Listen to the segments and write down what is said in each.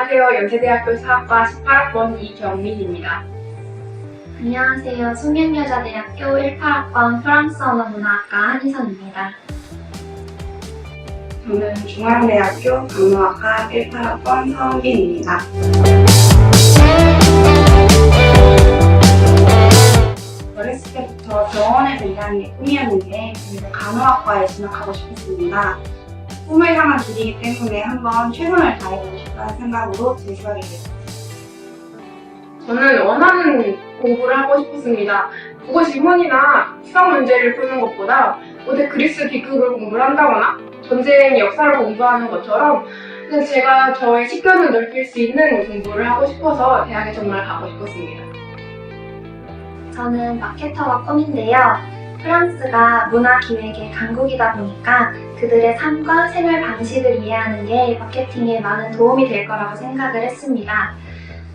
안녕하세요. 연세대학교 사학과 18학번 이경민입니다. 안녕하세요. 숙명여자대학교 18학번 프랑스 언어 문화학과 한희선입니다. 저는 중앙대학교 강로학과 18학번 서은빈입니다. 어렸을 때부터 병원에서 일하는 게 꿈이었는데 간호학과에 진학하고 싶었습니다. 꿈을 향한 길이기 때문에 한번 최선을 다해보고 싶다는 생각으로 재수하게 되었습니다. 저는 원하는 공부를 하고 싶었습니다. 국어 지문이나 수학 문제를 푸는 것보다 고대 그리스 비극을 공부를 한다거나 전쟁 역사를 공부하는 것처럼 그냥 제가 저의 식견을 넓힐 수 있는 공부를 하고 싶어서 대학에 정말 가고 싶었습니다. 저는 마케터가 꿈인데요. 프랑스가 문화 기획의 강국이다 보니까 그들의 삶과 생활 방식을 이해하는 게 마케팅에 많은 도움이 될 거라고 생각을 했습니다.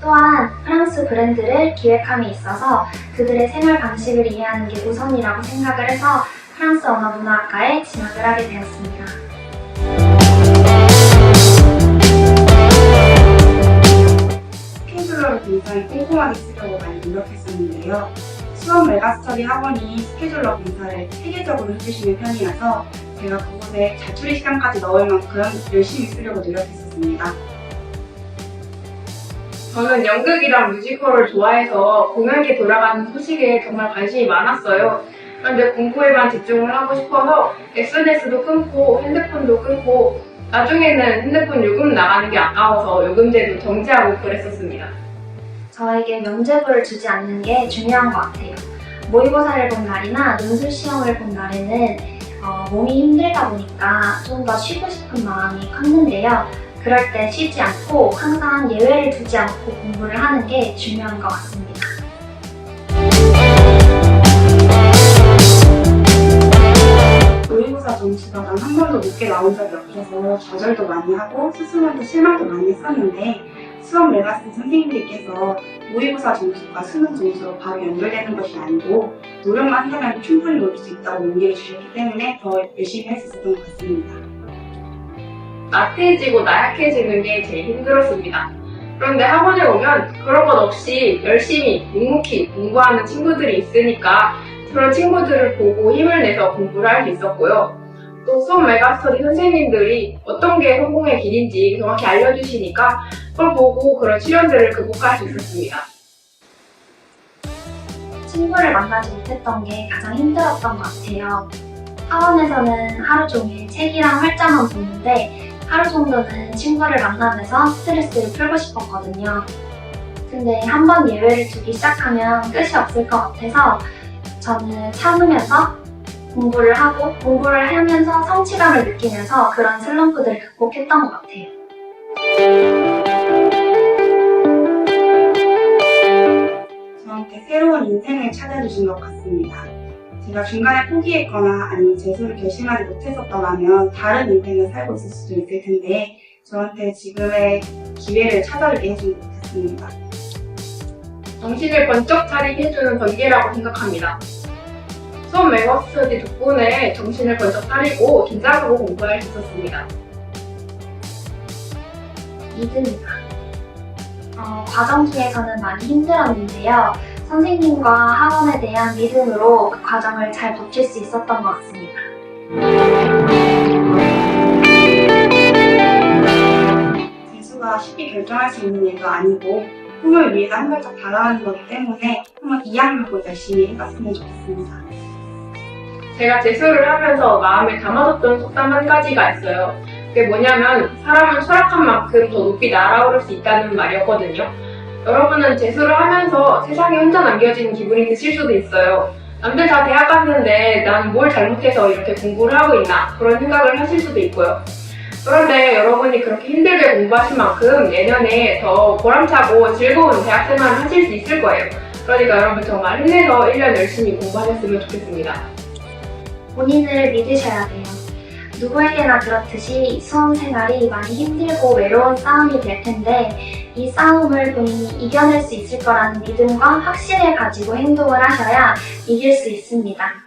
또한 프랑스 브랜드를 기획함에 있어서 그들의 생활 방식을 이해하는 게 우선이라고 생각을 해서 프랑스 언어 문화학과에 진학을 하게 되었습니다. 스케줄러를 굉장히 꼼꼼하게 쓰려고 많이 노력했었는데요. 수원 메가스터디 학원이 스케줄러 검사를 체계적으로 해주시는 편이라서 제가 그곳에 자투리 시간까지 넣을 만큼 열심히 쓰려고 노력했었습니다. 저는 연극이랑 뮤지컬을 좋아해서 공연계 돌아가는 소식에 정말 관심이 많았어요. 그런데 공부에만 집중을 하고 싶어서 SNS도 끊고 핸드폰도 끊고 나중에는 핸드폰 요금 나가는 게 아까워서 요금제도 정지하고 그랬었습니다. 저에게 면제부를 주지 않는 게 중요한 것 같아요. 모의고사를 본 날이나 논술 시험을 본 날에는 어, 몸이 힘들다 보니까 좀 더 쉬고 싶은 마음이 컸는데요. 그럴 때 쉬지 않고 항상 예외를 두지 않고 공부를 하는 게 중요한 것 같습니다. 모의고사 점수가 단한 번도 높게 나온 적이 없어서 좌절도 많이 하고 스스로한테 실망도 많이 했었는데 수업 메가스 선생님들께서 모의고사 점수가 수능 점수로 바로 연결되는 것이 아니고 노력만 한다면 충분히 노릴 수 있다고 용기를 주셨기 때문에 더 열심히 할 수 있었던 것 같습니다. 나태해지고 나약해지는 게 제일 힘들었습니다. 그런데 학원에 오면 그런 것 없이 열심히 묵묵히 공부하는 친구들이 있으니까 그런 친구들을 보고 힘을 내서 공부를 할 수 있었고요. 또 수업 메가스터디 선생님들이 어떤 게 성공의 길인지 정확히 알려주시니까 그걸 보고 그런 시련들을 극복할 수 있었습니다. 친구를 만나지 못했던 게 가장 힘들었던 것 같아요. 학원에서는 하루 종일 책이랑 활자만 보는데 하루 정도는 친구를 만나면서 스트레스를 풀고 싶었거든요. 근데 한 번 예외를 두기 시작하면 끝이 없을 것 같아서 저는 참으면서 공부를 하고 공부를 하면서 성취감을 느끼면서 그런 슬럼프들을 극복했던 것 같아요. 저한테 새로운 인생을 찾아주신 것 같습니다. 제가 중간에 포기했거나 아니면 재수를 결심하지 못했었더라면 다른 인생을 살고 있을 수도 있을 텐데 저한테 지금의 기회를 찾아오게 해준 것 같습니다. 정신을 번쩍 차리게 해주는 전개라고 생각합니다. 수업 메가스터디 덕분에 정신을 번쩍 차리고 긴장하고 공부할 수 있었습니다. 믿음이다. 어, 과정 중에서는 많이 힘들었는데요. 선생님과 학원에 대한 믿음으로 그 과정을 잘 버틸 수 있었던 것 같습니다. 재수가 쉽게 결정할 수 있는 일도 아니고 꿈을 위해서 한 발짝 다가가는 거기 때문에 한번 이 학력을 열심히 해봤으면 좋겠습니다. 제가 재수를 하면서 마음에 담아뒀던 속담 한 가지가 있어요. 그게 뭐냐면 사람은 철학한 만큼 더 높이 날아오를 수 있다는 말이었거든요. 여러분은 재수를 하면서 세상에 혼자 남겨진 기분이 드실 수도 있어요. 남들 다 대학 갔는데 나는 뭘 잘못해서 이렇게 공부를 하고 있나 그런 생각을 하실 수도 있고요. 그런데 여러분이 그렇게 힘들게 공부하신 만큼 내년에 더 보람차고 즐거운 대학 생활을 하실 수 있을 거예요. 그러니까 여러분 정말 힘내서 1년 열심히 공부하셨으면 좋겠습니다. 본인을 믿으셔야 돼요. 누구에게나 그렇듯이 수험 생활이 많이 힘들고 외로운 싸움이 될 텐데 이 싸움을 본인이 이겨낼 수 있을 거라는 믿음과 확신을 가지고 행동을 하셔야 이길 수 있습니다.